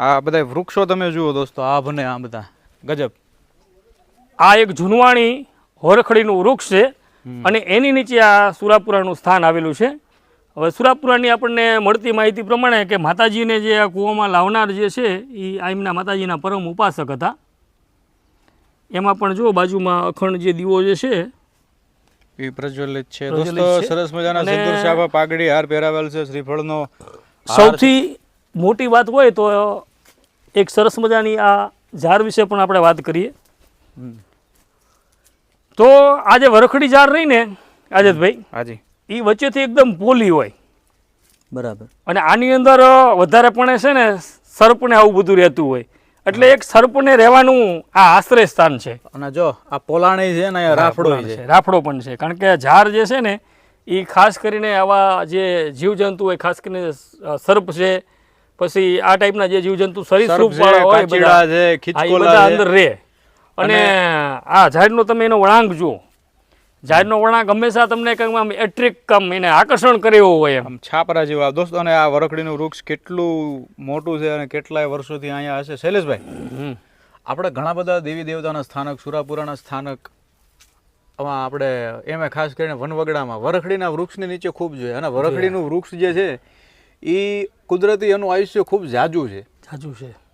આ બધા વૃક્ષો તમે જુઓ દોસ્તો આ ભને આ બધા. ગજબ. આ એક જુનવાણી હોરખડીનું વૃક્ષ છે અને એની નીચે આ સુરાપુરાનું સ્થાન આવેલું છે. હવે સુરાપુરાની આપણને મળતી માહિતી પ્રમાણે કે માતાજીને જે આ કૂવામાં લાવનાર જે છે એ આ એમના માતાજીના પરમ ઉપાસક હતા. એમાં પણ જુઓ બાજુમાં અખંડ જે દીવો જે છે એ પ્રજ્વલિત છે. દોસ્તો. સરસ મજાના સિંદૂર શાબા પાઘડી હાર પહેરાવેલ છે શ્રીફળનો સૌથી મોટી વાત હોય તો એક સરસ મજાની આ ઝાડ વિશે પણ આપણે વાત કરીએ. તો આ જે વરખડી ઝાડ રહી ને આજતભાઈ હાજી. એ વચ્ચેથી એકદમ પોલી હોય. બરાબર. અને આની અંદર વધારે પણ છે ને સર્પને આવું બધું રહેતું હોય. એટલે એક સર્પને રહેવાનું આ આશ્રય સ્થાન છે. અને જો આ પોલાણી છે ને રાફડો છે. રાફડો પણ છે. કારણ કે ઝાડ જે છે ને એ ખાસ કરીને આવા જે જીવજંતુ હોય ખાસ કરીને સર્પ છે પછી આ ટાઈપના જે જીવજંતુ સરીસૃપ વાળા હોય બધા છે, બધા અંદર રહે અને આ ઝાડનો તમે એનો વળાંક જુઓ. ઝાડનો વળાંક હંમેશા તમને કંઈક આમ એટ્રેક કામ એને આકર્ષણ કરે એવો હોય એમ. છાપરા જેવા. દોસ્તો અને આ વરખડીનું વૃક્ષ કેટલું મોટું છે અને કેટલાય વર્ષોથી અહીંયા હશે. શૈલેષભાઈ. આપણે ઘણા બધા દેવી દેવતાના સ્થાનક સુરાપુરાના સ્થાનક આમાં આપણે એમાં ખાસ કરીને વનવગડામાં. વરખડીના વૃક્ષની નીચે ખૂબ જોઈએ. અને વરખડીનું વૃક્ષ જે છે એ કુદરતી એનું આયુષ્ય ખૂબ જાજુ છે. જાજુ છે.